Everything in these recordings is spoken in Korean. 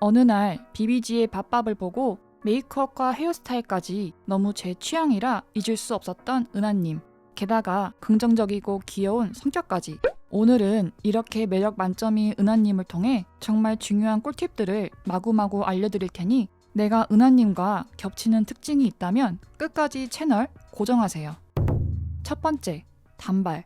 어느 날 비비지의 밥밥을 보고 메이크업과 헤어스타일까지 너무 제 취향이라 잊을 수 없었던 은하님. 게다가 긍정적이고 귀여운 성격까지. 오늘은 이렇게 매력 만점인 은하님을 통해 정말 중요한 꿀팁들을 마구마구 알려드릴 테니 내가 은하님과 겹치는 특징이 있다면 끝까지 채널 고정하세요. 첫 번째, 단발.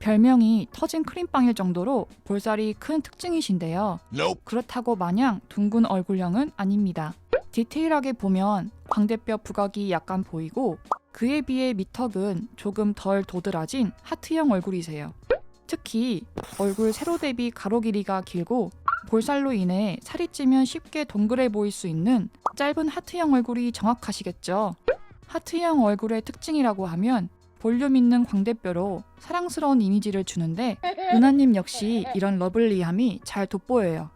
별명이 터진 크림빵일 정도로 볼살이 큰 특징이신데요. Nope. 그렇다고 마냥 둥근 얼굴형은 아닙니다. 디테일하게 보면 광대뼈 부각이 약간 보이고 그에 비해 밑턱은 조금 덜 도드라진 하트형 얼굴이세요. 특히 얼굴 세로 대비 가로 길이가 길고 볼살로 인해 살이 찌면 쉽게 동그래 보일 수 있는 짧은 하트형 얼굴이 정확하시겠죠. 하트형 얼굴의 특징이라고 하면 볼륨 있는 광대뼈로 사랑스러운 이미지를 주는데 은하님 역시 이런 러블리함이 잘 돋보여요.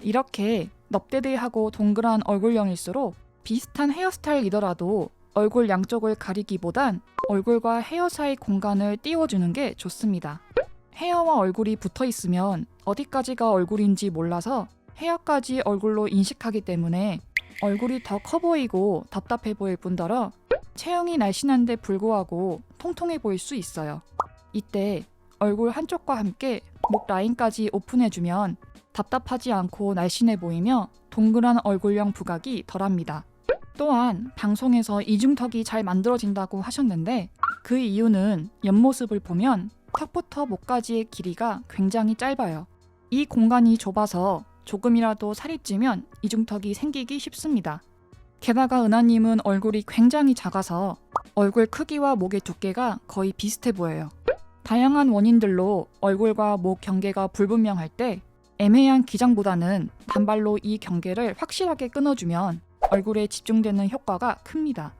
이렇게 넙대대하고 동그란 얼굴형일수록 비슷한 헤어스타일이더라도 얼굴 양쪽을 가리기보단 얼굴과 헤어 사이 공간을 띄워주는 게 좋습니다. 헤어와 얼굴이 붙어 있으면 어디까지가 얼굴인지 몰라서 헤어까지 얼굴로 인식하기 때문에 얼굴이 더 커 보이고 답답해 보일 뿐더러 체형이 날씬한데 불구하고 통통해 보일 수 있어요. 이때 얼굴 한쪽과 함께 목 라인까지 오픈해주면 답답하지 않고 날씬해 보이며 동그란 얼굴형 부각이 덜합니다. 또한 방송에서 이중턱이 잘 만들어진다고 하셨는데 그 이유는 옆모습을 보면 턱부터 목까지의 길이가 굉장히 짧아요. 이 공간이 좁아서 조금이라도 살이 찌면 이중턱이 생기기 쉽습니다. 게다가 은하님은 얼굴이 굉장히 작아서 얼굴 크기와 목의 두께가 거의 비슷해 보여요. 다양한 원인들로 얼굴과 목 경계가 불분명할 때 애매한 기장보다는 단발로 이 경계를 확실하게 끊어주면 얼굴에 집중되는 효과가 큽니다.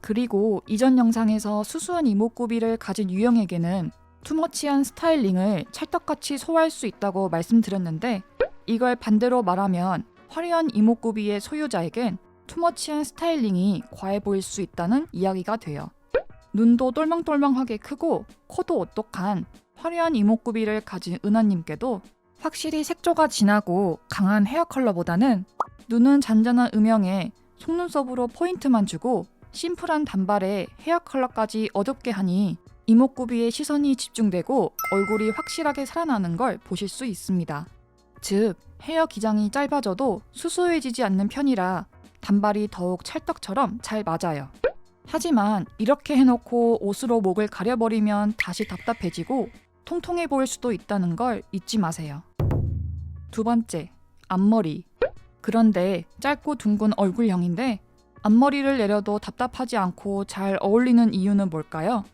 그리고 이전 영상에서 수수한 이목구비를 가진 유형에게는 투머치한 스타일링을 찰떡같이 소화할 수 있다고 말씀드렸는데 이걸 반대로 말하면 화려한 이목구비의 소유자에겐 투머치한 스타일링이 과해 보일 수 있다는 이야기가 돼요. 눈도 똘망똘망하게 크고 코도 오똑한 화려한 이목구비를 가진 은하님께도 확실히 색조가 진하고 강한 헤어 컬러보다는 눈은 잔잔한 음영에 속눈썹으로 포인트만 주고 심플한 단발에 헤어 컬러까지 어둡게 하니 이목구비에 시선이 집중되고 얼굴이 확실하게 살아나는 걸 보실 수 있습니다. 즉, 헤어 기장이 짧아져도 수수해지지 않는 편이라 단발이 더욱 찰떡처럼 잘 맞아요. 하지만 이렇게 해놓고 옷으로 목을 가려버리면 다시 답답해지고 통통해 보일 수도 있다는 걸 잊지 마세요. 두 번째, 앞머리. 그런데 짧고 둥근 얼굴형인데 앞머리를 내려도 답답하지 않고 잘 어울리는 이유는 뭘까요?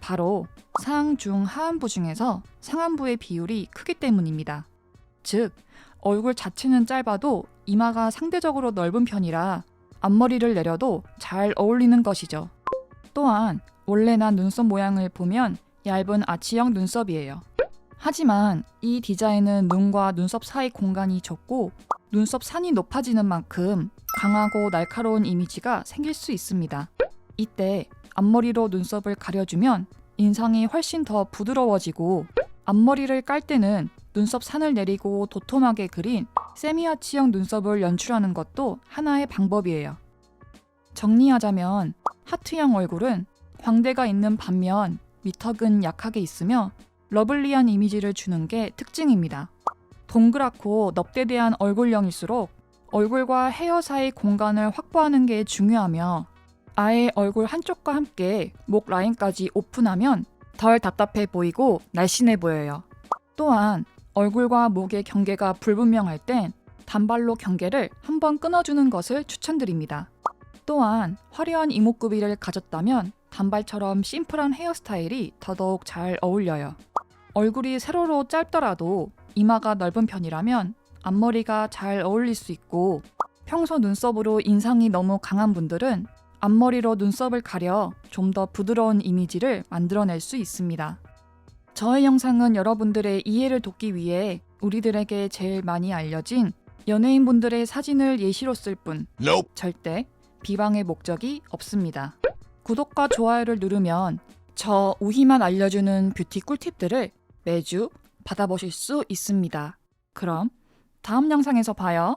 바로 상, 중, 하안부 중에서 상안부의 비율이 크기 때문입니다. 즉, 얼굴 자체는 짧아도 이마가 상대적으로 넓은 편이라 앞머리를 내려도 잘 어울리는 것이죠. 또한 원래나 눈썹 모양을 보면 얇은 아치형 눈썹이에요. 하지만 이 디자인은 눈과 눈썹 사이 공간이 좁고 눈썹 산이 높아지는 만큼 강하고 날카로운 이미지가 생길 수 있습니다. 이때 앞머리로 눈썹을 가려주면 인상이 훨씬 더 부드러워지고 앞머리를 깔 때는 눈썹 산을 내리고 도톰하게 그린 세미아치형 눈썹을 연출하는 것도 하나의 방법이에요. 정리하자면 하트형 얼굴은 광대가 있는 반면 밑턱은 약하게 있으며 러블리한 이미지를 주는 게 특징입니다. 동그랗고 넙대대한 얼굴형일수록 얼굴과 헤어 사이 공간을 확보하는 게 중요하며 아예 얼굴 한쪽과 함께 목 라인까지 오픈하면 덜 답답해 보이고 날씬해 보여요. 또한 얼굴과 목의 경계가 불분명할 땐 단발로 경계를 한번 끊어주는 것을 추천드립니다. 또한 화려한 이목구비를 가졌다면 단발처럼 심플한 헤어스타일이 더더욱 잘 어울려요. 얼굴이 세로로 짧더라도 이마가 넓은 편이라면 앞머리가 잘 어울릴 수 있고 평소 눈썹으로 인상이 너무 강한 분들은 앞머리로 눈썹을 가려 좀 더 부드러운 이미지를 만들어낼 수 있습니다. 저의 영상은 여러분들의 이해를 돕기 위해 우리들에게 제일 많이 알려진 연예인분들의 사진을 예시로 쓸 뿐. 절대 비방의 목적이 없습니다. 구독과 좋아요를 누르면 저 우희만 알려주는 뷰티 꿀팁들을 매주 받아보실 수 있습니다. 그럼 다음 영상에서 봐요.